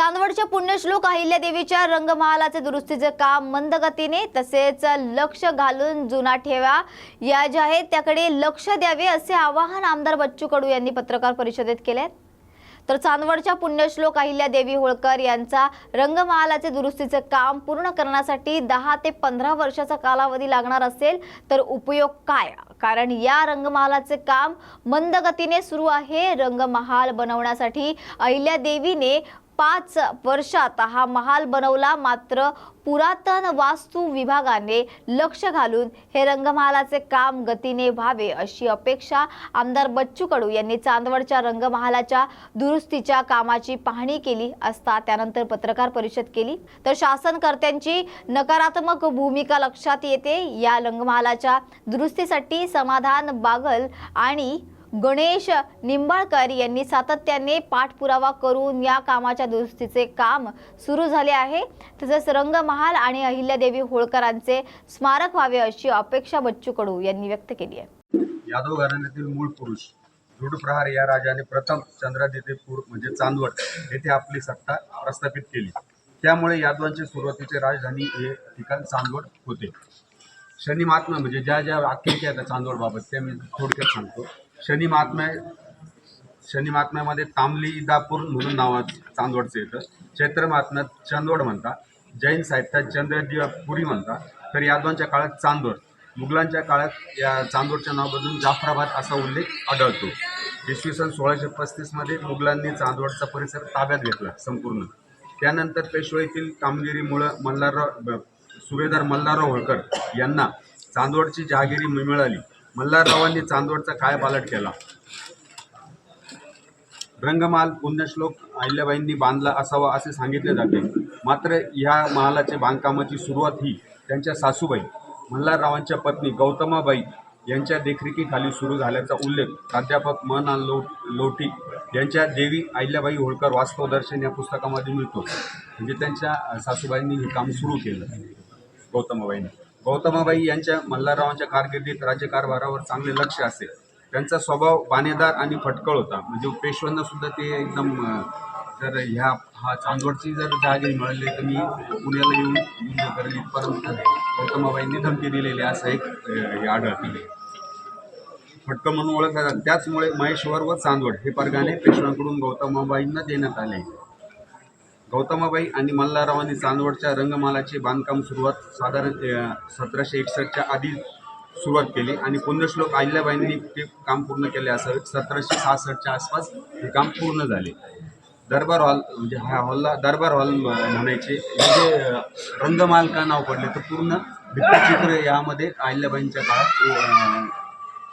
चांदवडच्या पुण्यश्लोक अहिल्यादेवीच्या रंगमहालाचे दुरुस्तीचे काम मंद गतीने तसेच लक्ष घालून जुना ठेवा. या ज्या आहेत त्याकडे लक्ष द्यावे असे आवाहन आमदार बच्चू कडू यांनी पत्रकार परिषदेत केले तर चांदवडच्या पुण्यश्लोक अहिल्यादेवी होळकर यांचा रंगमहालाचे दुरुस्तीचे काम पूर्ण करण्यासाठी दहा ते पंधरा वर्षाचा कालावधी लागणार असेल तर उपयोग काय? कारण या रंगमहालाचे काम मंद गतीने सुरू आहे. रंगमहाल बनवण्यासाठी अहिल्यादेवीने पाच वर्षात हा महाल बनवला. मात्र पुरातन वास्तू विभागाने लक्ष घालून हे रंगमहालाचे काम गतीने व्हावे अशी अपेक्षा आमदार बच्चू कडू यांनी चांदवडच्या रंगमहालाच्या दुरुस्तीच्या कामाची पाहणी केली असता त्यानंतर पत्रकार परिषद केली. तर शासनकर्त्यांची नकारात्मक भूमिका लक्षात येते. या रंगमहालाच्या दुरुस्तीसाठी समाधान बागल आणि गणेश निंबाळकर यांनी सातत्याने पाठपुरावा करून या कामाच्या दुरुस्तीचे काम सुरू झाले आहे. तसेच रंगमहाल आणि अहिल्यादेवी होळकरांचे स्मारक व्हावे अशी अपेक्षा बच्चू कडू यांनी व्यक्त केली आहे. यादव घराण्यातील मूळ पुरुष दृढप्रहार या राजाने प्रथम चंद्रादित्यपूर म्हणजे चांदवड येथे आपली सत्ता प्रस्थापित केली. त्यामुळे यादवांची सुरुवातीचे राजधानी हे ठिकाण चांदवड होते. शनी महात्मा म्हणजे ज्या ज्या आख्यायिका आहेत चांदवडबाबत त्या मी थोडक्यात सांगतो. शनी महात्म्या शनी महात्म्यामध्ये तांबलीदापूर म्हणून नाव चांदवडचं येतं चैत्र महात्म्यात चंदवड म्हणतात. जैन साहित्यात चंद्रदिवापुरी म्हणतात. तर यादवांच्या काळात चांदवड. मुघलांच्या काळात या चांदोडच्या नाव बदलून जाफराबाद असा उल्लेख आढळतो. इसवी सन सोळाशे पस्तीसमध्ये मुघलांनी चांदवडचा परिसर ताब्यात घेतला संपूर्ण. त्यानंतर पेशवाईतील कामगिरीमुळं मल्हारराव सुभेदार मल्हारराव होळकर यांना चांदवडची जहागिरी मिळाली. मल्हाररावांनी चांदवडचा कायापालट केला? रंगमहाल पुण्यश्लोक अहिल्याबाईंनी बांधला असावा असे सांगितले जाते. मात्र ह्या महालाचे बांधकामाची सुरुवात ही त्यांच्या सासूबाई मल्हाररावांच्या पत्नी गौतमाबाई यांच्या देखरेखीखाली सुरू झाल्याचा उल्लेख प्राध्यापक मना लो लोटी यांच्या देवी अहिल्याबाई होळकर वास्तव दर्शन या पुस्तकामध्ये मिळतो. म्हणजे त्यांच्या सासूबाईंनी हे काम सुरू केलं गौतमाबाईंनी. गौतमाबाई यांच्या मल्हाररावांच्या कारकिर्दीत राज्यकारभारावर चांगले लक्ष असेल त्यांचा स्वभाव बाणेदार आणि फटकळ होता. म्हणजे पेशव्यांना सुद्धा ते एकदम जर ह्या हा चांदवडची जर जहागिरी मिळाली तर मी पुण्याला येऊन युद्ध करेल इथपर्यंत. गौतमाबाईंनी धमकी दिलेली असं एक हे आढळते. फटकं म्हणून ओळखला जातात. त्याचमुळे महेश्वर व चांदवड हे परगाने पेशव्यांकडून गौतमाबाईंना देण्यात आले. गौतमाबाई आणि मल्हाररावांनी चांदवडच्या रंगमालाचे बांधकाम सुरुवात साधारण सतराशे एकसष्टच्या आधी सुरुवात केली आणि पुण्यश्लोक अहिल्याबाईंनी ते काम पूर्ण केले असावे सतराशे सहासष्टच्या आसपास हे काम पूर्ण झाले. दरबार हॉल म्हणजे हा हॉलला दरबार हॉल म्हणायचे. म्हणजे रंगमाल का नाव पडले तर पूर्ण भित्तचित्र यामध्ये अहिल्याबाईंच्या काळात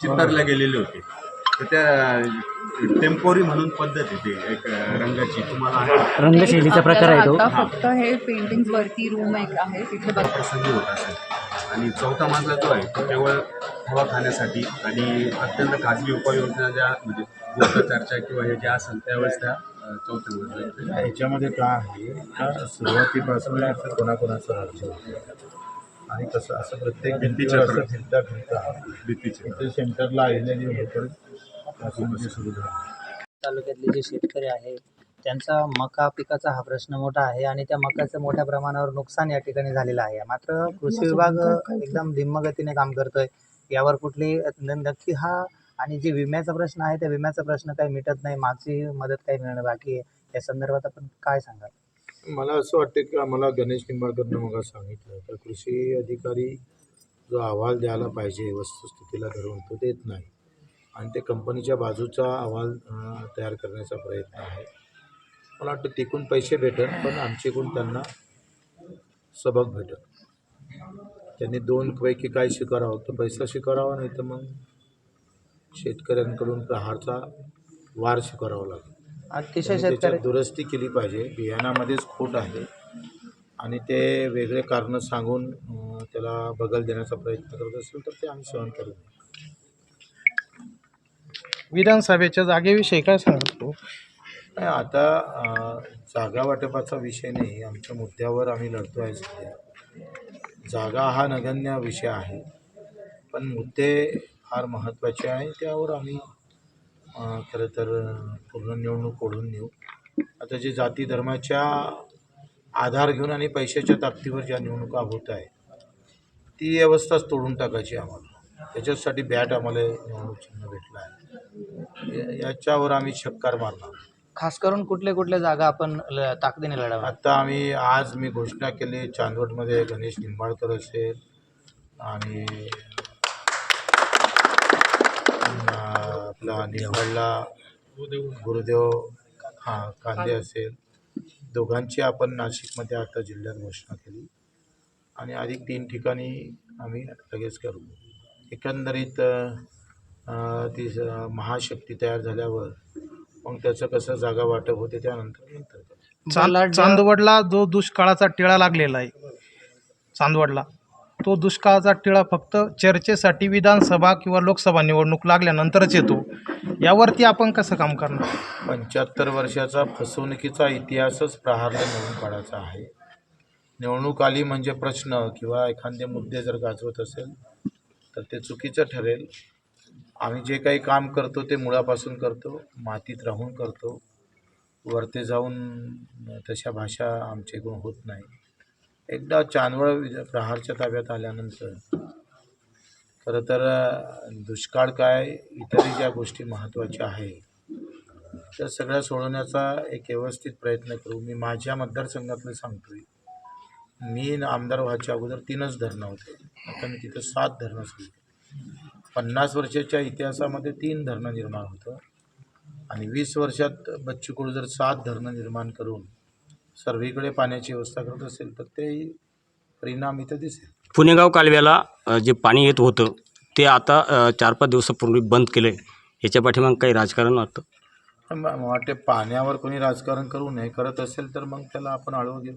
चित्तरले गेलेले होते. तर त्या टेम्पोरी म्हणून पद्धत आहे ते एक रंगाची. तुम्हाला आहे? रंगशैलीचा प्रकार आहे तो. आता फक्त हे पेंटिंग वरती रूम एक आहे तिथे बघ. प्रसंगी होत असेल. आणि चौथा मजला जो आहे तो केवळ हवा खाण्यासाठी आणि अत्यंत खाजगी उपाययोजना ज्या म्हणजे चर्चा किंवा हे जे असेल त्यावेळेस त्या अ, चौथ्या मजला ह्याच्यामध्ये काय आहे का सुरुवातीपासून असं कोणाकोणाचं राज्य होतं? आणि कसं असं प्रत्येक भिंतीवर असं फिरता फिरता भीतीचे इथे सेंटरला आलेली होतं? सुरू तालुक्यातले जे शेतकरी आहे त्यांचा मका पिकाचा हा प्रश्न मोठा आहे आणि त्या मकाचं मोठ्या प्रमाणावर नुकसान या ठिकाणी झालेलं आहे. मात्र कृषी विभाग एकदम धिम्मगतीने काम करतोय. यावर कुठली नक्की हा आणि जे विम्याचा प्रश्न आहे त्या विम्याचा प्रश्न काही मिटत नाही. मागची मदत काही मिळणं बाकी आहे. या संदर्भात आपण काय सांगाल? मला असं वाटतं की मला गणेश निंबाळकरनं मग सांगितलं तर कृषी अधिकारी जो अहवाल द्यायला पाहिजे वस्तुस्थितीला धरून तो देत नाही. आणि ते कंपनीच्या बाजूचा अहवाल तयार करण्याचा प्रयत्न आहे. मला वाटतं तिकून पैसे भेटत पण आमच्याकडून त्यांना सबक भेटत त्यांनी दोन पैकी काय स्वीकारावं तर पैसा स्वीकारावा नाही तर मग शेतकऱ्यांकडून प्रहारचा वार स्वीकारावा लागेल. अतिशय त्यांनी शेतकरी त्याच्यात दुरुस्ती केली पाहिजे. बियाणामध्येच खोट आहे. आणि ते वेगळे कारणं सांगून अं, त्याला बगल देण्याचा प्रयत्न करत असेल तर ते आम्ही सहन करू विधानसभेच्या जागेविषयी काय सांगतो? नाही आता जागा वाटपाचा विषय नाही आमच्या मुद्द्यावर आम्ही लढतो आहे सध्या. जागा हा नगण्य विषय आहे पण मुद्दे फार महत्त्वाचे आहे त्यावर आम्ही खरं तर पूर्ण निवडणूक ओढून नेऊ. आता जे जाती धर्माच्या आधार घेऊन आणि पैशाच्या ताकदीवर ज्या निवडणुका होत आहे ती अवस्थाच तोडून टाकायची आम्हाला. त्याच्यासाठी बॅट आम्हाला निवडणूक चिन्ह भेटलं आहे. याच्यावर आम्ही शक्कार मारणार. खास करून कुठल्या कुठल्या जागा आपण ल- ताकदीने लढावा आता आम्ही आज मी घोषणा केली चांदवडमध्ये गणेश निंबाळकर असेल आणि अं, आपला निवडला गुरुदेव हां कांदे असेल. दोघांची आपण नाशिकमध्ये आता जिल्ह्यात घोषणा केली. आणि अधिक तीन ठिकाणी आम्ही लगेच करू. एकंदरीत अं, ती महाशक्ती तयार झाल्यावर मग त्याचं कसं जागा वाटप होते त्यानंतर नंतर चांदवडला जो दुष्काळाचा टिळा लागलेला आहे चांदवडला तो दुष्काळाचा टिळा फक्त चर्चेसाठी विधानसभा किंवा लोकसभा निवडणूक लागल्यानंतरच येतो. यावरती आपण कसं काम करणार? पंच्याहत्तर वर्षाचा फसवणुकीचा इतिहासच प्रहारला नवीन काढायचा आहे. निवडणूक आली म्हणजे प्रश्न किंवा एखादे मुद्दे जर गाजवत असेल तर ते चुकीचं ठरेल. आम्ही जे काही काम करतो ते मुळापासून करतो मातीत राहून करतो. वरते जाऊन तशा भाषा आमच्याकडून होत नाही. एकदा चांदवड प्रहारच्या ताब्यात आल्यानंतर खरं तर दुष्काळ काय इतरही ज्या गोष्टी महत्त्वाच्या आहे त्या सगळ्या सोडवण्याचा एक व्यवस्थित प्रयत्न करू. मी माझ्या मतदारसंघातलं सांगतोय. मी आमदार व्हायच्या अगोदर तीनच धरणं होते. आता मी तिथं सात धरणं सांगतो पन्नास वर्षाच्या इतिहासामध्ये तीन धरणं निर्माण होतं. आणि वीस वर्षात बच्चू कडू जर सात धरणं निर्माण करून सर्वीकडे पाण्याची व्यवस्था करत असेल तर ते परिणाम इथं दिसेल. पुणेगाव कालव्याला जे पाणी येत होतं ते आता चार पाच दिवसापूर्वी बंद केलं आहे याच्या पाठीमाग काही राजकारण वाटतं? वाटते पाण्यावर कोणी राजकारण करू नये करत असेल तर मग त्याला आपण आळवं घेऊ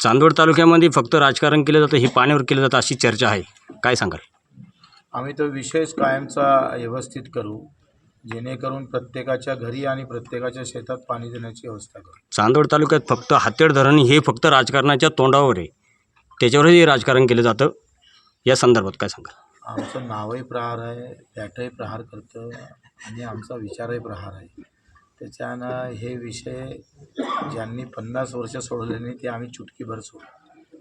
चांदवड तालुक्यामध्ये फक्त राजकारण केलं जातं हे पाण्यावर केलं जातं अशी चर्चा आहे. काय सांगाल? आम्ही तो विषयच कायमचा व्यवस्थित करू जेणेकरून प्रत्येकाच्या घरी आणि प्रत्येकाच्या शेतात पाणी देण्याची व्यवस्था करू. चांदवड तालुक्यात फक्त हातेड धरण हे फक्त राजकारणाच्या तोंडावर आहे. त्याच्यावरही राजकारण केलं जातं. या संदर्भात काय सांगाल? आमचं नावही प्रहार आहे बॅटही प्रहार करतं आणि आमचा विचारही प्रहार आहे. त्याच्यानं हे विषय ज्यांनी पन्नास वर्ष सोडले नाही ते आम्ही चुटकीभर सोडू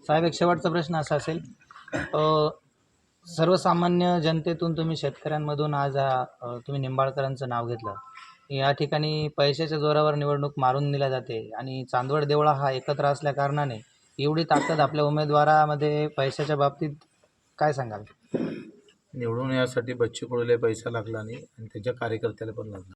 साहेब एक शेवटचा प्रश्न असा असेल. अ, सर्वसामान्य जनतेतून तुम्ही शेतकऱ्यांमधून आज हा, तुम्ही निंबाळकरांचं नाव घेतलं. या ठिकाणी पैशाच्या जोरावर निवडणूक मारून दिल्या जाते आणि चांदवड देवळा हा एकत्र असल्या कारणाने एवढी ताकद आपल्या उमेदवारामध्ये पैशाच्या बाबतीत काय सांगाल? निवडून यासाठी बच्चू कडूला पैसा लागला नाही आणि त्याच्या कार्यकर्त्याला पण लागला.